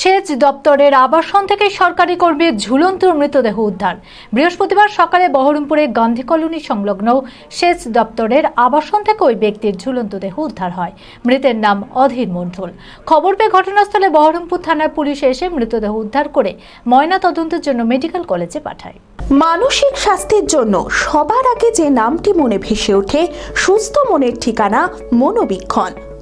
সেচ দপ্তরের আবাসন থেকে সরকারি কর্মীর ঝুলন্ত মৃতদেহ উদ্ধার। বৃহস্পতিবার সকালে বহরমপুরে গান্ধী কলোনি সংলগ্ন সেচ দপ্তরের আবাসন থেকে ওই ব্যক্তির ঝুলন্ত দেহ উদ্ধার হয়। মৃতের নাম অধীর মণ্ডল খবর পেয়ে ঘটনাস্থলে বহরমপুর থানার পুলিশ এসে মৃতদেহ উদ্ধার করে ময়না তদন্তের জন্য মেডিকেল কলেজে পাঠায়। মানসিক স্বাস্থ্যের জন্য সবার আগে যে নামটি মনে ভেসে ওঠে, সুস্থ মনের ঠিকানা মনোবীক্ষণ।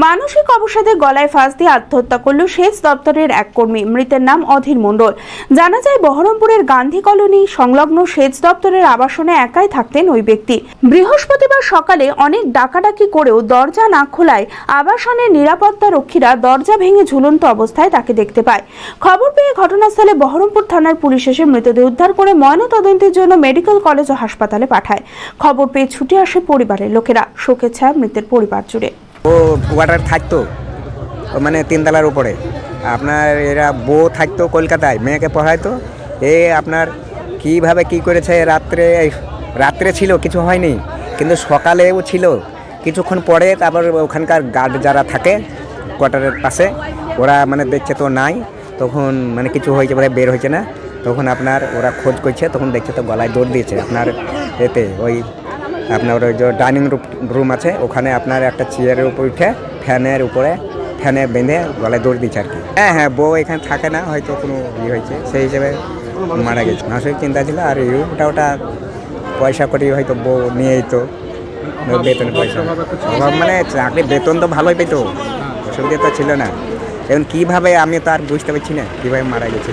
মানসিক অবসাদে গলায় ফাঁস দিয়ে আত্মহত্যা করল সেচ দপ্তরের এক কর্মী। মৃতের নাম অধীর মণ্ডল। জানা যায়, বহরমপুরের গান্ধী কলোনি সংলগ্ন সেচ দপ্তরের আবাসনে একাই থাকতেন ওই ব্যক্তি। বৃহস্পতিবার সকালে অনেক ডাকাডাকি করেও দরজা না খোলায় আবাসনের নিরাপত্তা রক্ষীরা দরজা ভেঙে ঝুলন্ত অবস্থায় তাকে দেখতে পায়। খবর পেয়ে ঘটনাস্থলে বহরমপুর থানার পুলিশ এসে মৃতদেহ উদ্ধার করে ময়নাতদন্তের জন্য মেডিকেল কলেজ ও হাসপাতালে পাঠায়। খবর পেয়ে ছুটে আসে পরিবারের লোকেরা। শোকে ছায়া মৃতের পরিবার জুড়ে। ও ওয়াটার থাকতো মানে তিনতলার উপরে। আপনার এরা বউ থাকতো কলকাতায়, মেয়েকে পড়াইতো। এ আপনার কীভাবে কি করেছে রাত্রে রাত্রে ছিল, কিছু হয়নি, কিন্তু সকালেও ছিল। কিছুক্ষণ পরে তারপর ওখানকার গার্ড যারা থাকে কোয়ার্টারের পাশে, ওরা মানে দেখছে তো নাই, তখন মানে কিছু হয়েছে বোধহয় বের হয়েছে না। তখন আপনার ওরা খোঁজ করছে, তখন দেখছে তো গলায় দৌড় দিয়েছে। আপনার এতে ওই আপনার ওই যে ডাইনিং রুম আছে, ওখানে আপনার একটা চেয়ারের উপর উঠে ফ্যানের উপরে ফ্যানে বেঁধে গলায় দৌড় দিচ্ছে আর কি। হ্যাঁ হ্যাঁ বউ এখানে থাকে না, হয়তো কোনো ইয়ে হয়েছে, সেই হিসেবে মারা গেছে। মাসিক চিন্তা ছিল, আর ওটা ওটা পয়সা করি হয়তো বউ নিয়ে যেত বেতন পয়সা। অভাব মানে চাকরি বেতন তো ভালোই পেতো, অসুবিধা তো ছিল না। এখন কীভাবে আমি তো আর বুঝতে পারছি না, কীভাবে মারা গেছে।